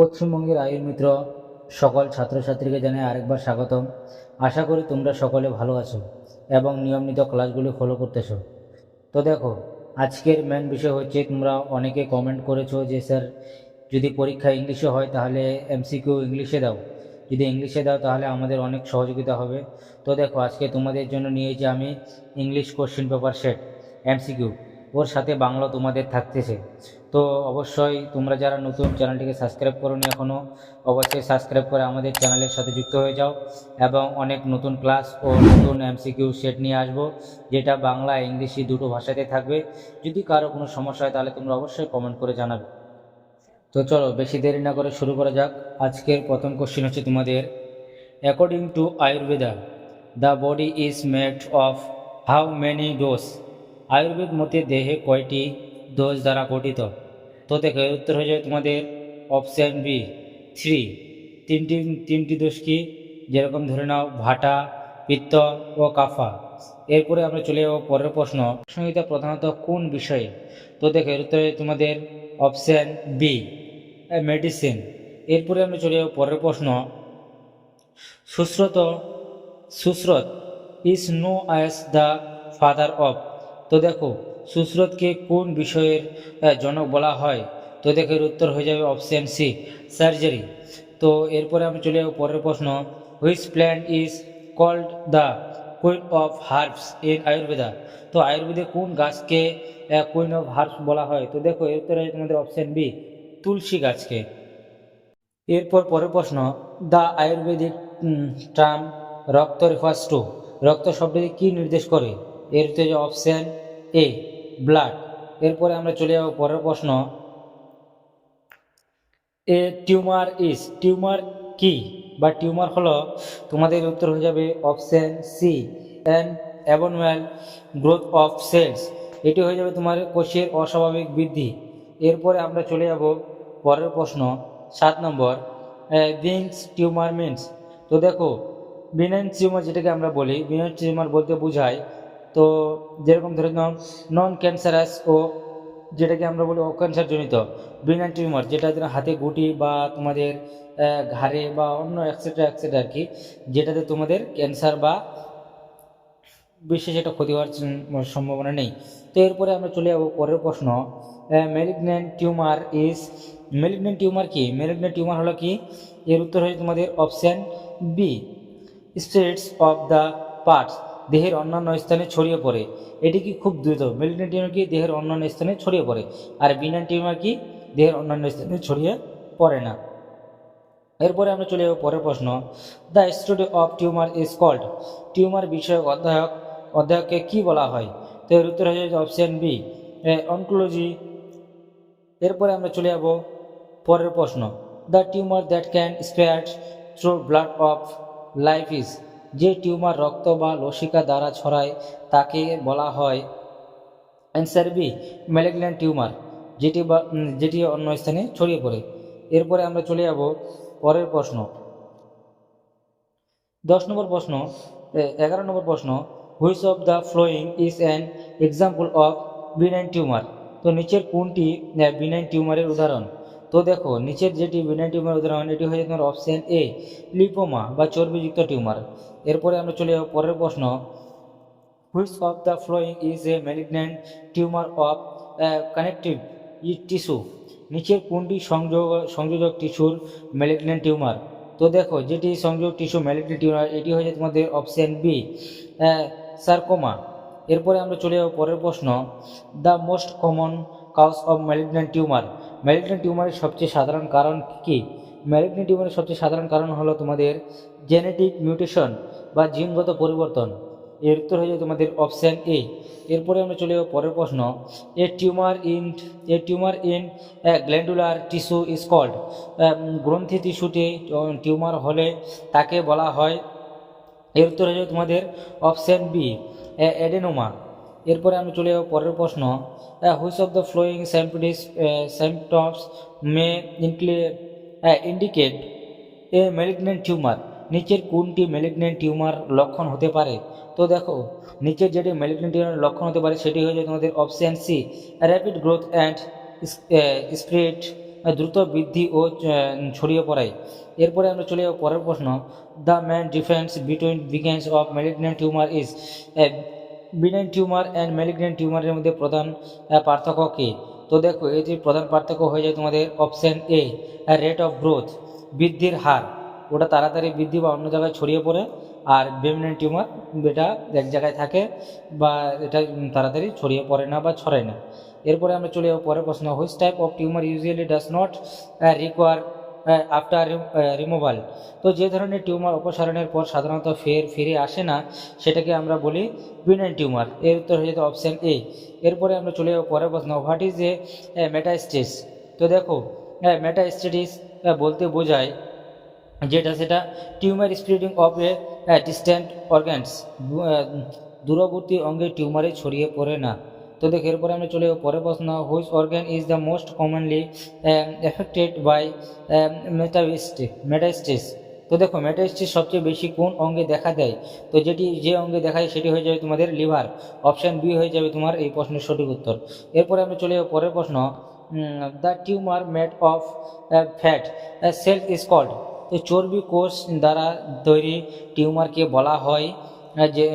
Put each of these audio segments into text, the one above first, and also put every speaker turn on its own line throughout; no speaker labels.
পশ্চিমবঙ্গের আয়ুর মিত্র, সকল ছাত্রছাত্রীকে জানাই আরেকবার স্বাগতম। আশা করি তোমরা সকলে ভালো আছো এবং নিয়মিত ক্লাসগুলি ফলো করতেছো। তো দেখো, আজকের মেন বিষয় হচ্ছে তোমরা অনেকে কমেন্ট করেছ যে, স্যার, যদি পরীক্ষা ইংলিশে হয় তাহলে এমসিকিউ ইংলিশে দাও। যদি ইংলিশে দাও তাহলে আমাদের অনেক সহযোগিতা হবে। তো দেখো, আজকে তোমাদের জন্য নিয়েছি আমি English question paper set MCQ ওর সাথে বাংলা তোমাদের থাকতেছে। তো অবশ্যই তোমরা যারা নতুন চ্যানেলটিকে সাবস্ক্রাইব করোনি এখনও অবশ্যই সাবস্ক্রাইব করে আমাদের চ্যানেলের সাথে যুক্ত হয়ে যাও এবং অনেক নতুন ক্লাস ও নতুন এমসিকিউ সেট নিয়ে আসব, যেটা বাংলা, ইংলিশি দুটো ভাষাতে থাকবে। যদি কারও কোনো সমস্যা হয় তাহলে তোমরা অবশ্যই কমেন্ট করে জানাবে। তো চলো, বেশি দেরি না করে শুরু করা যাক। আজকের প্রথম কোশ্চেন হচ্ছে তোমাদের according to Ayurveda the body is made of how many doshas Ayurveda মতে দেহে কয়টি ডোজ দ্বারা গঠিত? তো দেখো উত্তর হয়ে যাবে তোমাদের অপশান বি থ্রি তিনটি তিনটি দোষ কি? যেরকম ধরে নাও, ভাটা, পিত্ত ও কাফা। এরপরে আমরা চলে যাব পরের প্রশ্ন। সংহিতা প্রধানত কোন বিষয়ে? তো দেখো উত্তরে তোমাদের অপশান বি মেডিসিন এরপরে আমরা চলে যাব পরের প্রশ্ন। Sushruta Sushruta is known as the father of তো দেখো সুশ্রতকে কোন বিষয়ের জনক বলা হয়? তো দেখো, এর উত্তর হয়ে যাবে অপশান সি সার্জারি তো এরপরে আমি চলে যাব পরের প্রশ্ন which plant is called the queen of herbs in Ayurveda তো আয়ুর্বেদে কোন গাছকে কুইন অফ হার্বস বলা হয়? তো দেখো, এর উত্তর তোমাদের অপশান বি তুলসী গাছকে। এরপর পরের প্রশ্ন the ayurvedic term rakta refers to রক্ত শব্দটি কী নির্দেশ করে? এর হচ্ছে অপশান এ ব্লাড এরপরে আমরা চলে যাব পরের প্রশ্ন। এ টিউমার ইজ টিউমার কি? বা টিউমার হলো, তোমাদের উত্তর হয়ে যাবে option C an abnormal growth of cells এটি হয়ে যাবে তোমার কোষের অস্বাভাবিক বৃদ্ধি। এরপরে আমরা চলে যাব পরের প্রশ্ন, সাত নম্বর। বিংস টিউমার মিনস তো দেখো বিনাইন টিউমার যেটাকে আমরা বলি বিনাইন টিউমার বলতে বোঝায় তো যেরকম ধরে নাও নন ক্যান্সারাস ও যেটাকে আমরা বলি অক্যান্সার জনিত বিনাইন টিউমার যেটা হাতে গুটি বা তোমাদের ঘাড়ে বা অন্য এক্সেট্রা এক্সেট্রা আর কি যেটাতে তোমাদের ক্যান্সার বা বিশেষ একটা ক্ষতি হওয়ার সম্ভাবনা নেই। তো এরপরে আমরা চলে যাব পরের প্রশ্ন malignant tumour is malignant tumour কি? ম্যালিগন্যান্ট টিউমার হলো কি? এর উত্তর হচ্ছে তোমাদের option B states of the parts দেহের অন্যান্য স্থানে ছড়িয়ে পড়ে। এটি কি খুব দ্রুত? ম্যালিগন্যান্ট টিউমার কি দেহের অন্যান্য স্থানে ছড়িয়ে পড়ে? আর বিনান টিউমার কি দেহের অন্যান্য স্থানে ছড়িয়ে পড়ে না? এরপরে আমরা চলে যাব পরের প্রশ্ন। The study of tumour is called. Tumour বিষয়ক অধ্যায়ক অধ্যায়ককে কি বলা হয়? তো এর উত্তর হয়ে অপশান বি অনকোলজি। এরপরে আমরা চলে যাব পরের প্রশ্ন। The tumour that can spread through blood of life is. যে টিউমার রক্ত বা লসিকা দ্বারা ছড়ায়, তাকে বলা হয় অ্যান্সার বি ম্যালিগন্যান্ট টিউমার, যেটি বা যেটি অন্য স্থানে ছড়িয়ে পড়ে। এরপরে আমরা চলে যাব পরের প্রশ্ন। দশ নম্বর প্রশ্ন এগারো নম্বর প্রশ্ন, which of the following is an example of benign tumour? তো নিচের কোনটি বিনাইন টিউমারের উদাহরণ? তো দেখো, নিচের যেটি বিনাইন টিউমার, উদাহরণ, এটি হয়ে তোমার অপশান এ লিপোমা বা চর্বিযুক্ত টিউমার। এরপরে আমরা চলে যাব পরের প্রশ্ন। Which of the following is a malignant tumour of connective tissue নিচের কোনটি সংযোগ, সংযোজক টিস্যুর ম্যালিগন্যান্ট টিউমার তো দেখো, যেটি সংযোগ টিস্যু ম্যালিগন্যান্ট টিউমার এটি হয়ে যায় তোমাদের অপশান বি সার্কোমা এরপরে আমরা চলে যাব পরের প্রশ্ন। The most common cause of malignant tumour malignant টিউমারের সবচেয়ে সাধারণ কারণ কি? ম্যালিগন্যান্ট টিউমারের সবচেয়ে সাধারণ কারণ হলো তোমাদের জেনেটিক মিউটেশন বা জিনগত পরিবর্তন। এর উত্তর হয়ে যায় তোমাদের অপশান এ এরপরে আমরা চলে যাব পরের প্রশ্ন। A tumour in a tumour in glandular tissue is called গ্রন্থি টিস্যুতে টিউমার হলে তাকে বলা হয়। এর উত্তর হয়ে যাবে তোমাদের অপশান বি অ্যাডেনোমা এরপরে আমি চলে যাব পরের প্রশ্ন। Which of the following symptoms symptoms may ইনক্লে indicate a malignant tumour নিচের কোনটি ম্যালিগন্যান্ট টিউমার লক্ষণ হতে পারে? তো দেখো, নিচের যেটি ম্যালিগন্যান্ট টিউমার লক্ষণ হতে পারে, সেটি হয়ে যায় তোমাদের option C rapid growth and spread দ্রুত বৃদ্ধি ও ছড়িয়ে পড়ায় এরপরে আমরা চলে যাব পরের প্রশ্ন। The main difference between begins of malignant tumour is benign tumour and malignant টিউমারের মধ্যে প্রধান পার্থক্য কী? তো দেখো যে প্রধান পার্থক্য হয়ে যায় তোমাদের option A rate of growth বৃদ্ধির হার। ওটা তাড়াতাড়ি বৃদ্ধি বা অন্য জায়গায় ছড়িয়ে পড়ে আর বেমিনেন্ট টিউমার এটা এক জায়গায় থাকে বা এটা তাড়াতাড়ি ছড়িয়ে পড়ে না বা ছড়ায় না। এরপরে আমরা চলে যাব পরের প্রশ্ন which type of tumour usually does not require after removal তো যে ধরনের টিউমার অপসারণের পর সাধারণত ফের, ফিরে আসে না, সেটাকে আমরা বলি বিনাইন টিউমার এর উত্তর হয়ে যেত অপশান এ এরপরে আমরা চলে যাব পরের প্রশ্ন হোয়াট ইজ এ মেটাস্টেস তো দেখো মেটাস্টেটিস বলতে বোঝায় যেটা সেটা tumour spreading of a distant organs দূরবর্তী অঙ্গে টিউমারে ছড়িয়ে পড়ে না। তো দেখ, এরপরে আমরা চলে যাব পরের প্রশ্ন which organ is the most commonly affected by মেটাস্টে metastasis তো দেখো মেটাস্টিস সবচেয়ে বেশি কোন অঙ্গে দেখা দেয়? তো যেটি, যে অঙ্গে দেখায় সেটি হয়ে যাবে তোমাদের লিভার অপশান বি হয়ে যাবে তোমার এই প্রশ্নের সঠিক উত্তর। এরপরে আমরা চলে যাব পরের প্রশ্ন the tumour made of fat cell is called তো চর্বি কোষ দ্বারা তৈরি টিউমারকে বলা হয়, যে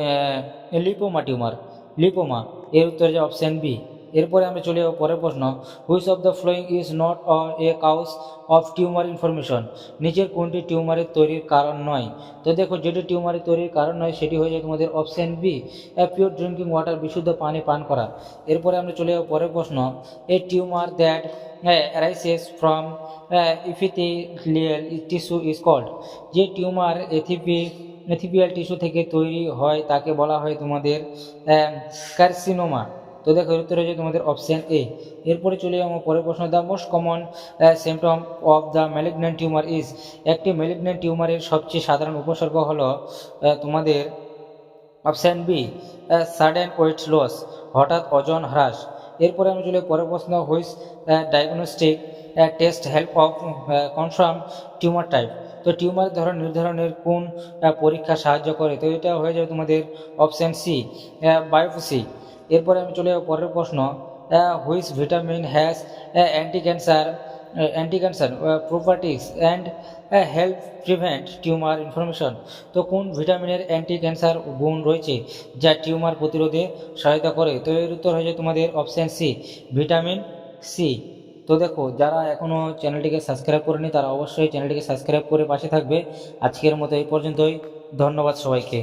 লিপোমা টিউমার, লিপোমা। এর উত্তর যে অপশান বি এরপরে আমরা চলে যাব পরের প্রশ্ন। Which of the following is not a cause of tumour information নিচের কোনটি টিউমারের তৈরির কারণ নয়? তো দেখো, যেটি টিউমারের তৈরির কারণ নয়, সেটি হয়ে যায় তোমাদের option B pure drinking water বিশুদ্ধ পানি পান করা। এরপরে আমরা চলে যাব পরের প্রশ্ন। A tumour that arises from epithelial tissue is called যে টিউমার এথিপি এথিপিয়াল টিস্যু থেকে তৈরি হয়, তাকে বলা হয় তোমাদের কার্সিনোমা তো দেখো, এর উত্তর হচ্ছে তোমাদের অপশান এ এরপরে চলে যাব, পরের প্রশ্ন the most common symptom of the malignant tumour is একটি ম্যালিগন্যান্ট টিউমারের সবচেয়ে সাধারণ উপসর্গ হলো তোমাদের option B sudden weight loss হঠাৎ ওজন হ্রাস। এরপরে আমি চলে পরের প্রশ্ন which diagnostic test help of confirm tumour type তো টিউমার ধরন নির্ধারণের কোন পরীক্ষা সাহায্য করে। তো এটা হয়ে যাবে তোমাদের অপশান সি বায়োপসি এরপরে আমি চলে যাব পরের প্রশ্ন which vitamin has anti cancer anti cancer properties and help prevent tumour information তো কোন ভিটামিনের অ্যান্টি ক্যান্সার গুণ রয়েছে যা টিউমার প্রতিরোধে সহায়তা করে? তো এর উত্তর হয়েছে তোমাদের অপশান সি ভিটামিন সি তো দেখো, যারা এখনও চ্যানেলটিকে সাবস্ক্রাইব করেনি, তারা অবশ্যই চ্যানেলটিকে সাবস্ক্রাইব করে পাশে থাকবে। আজকের মতো এই পর্যন্তই। ধন্যবাদ সবাইকে।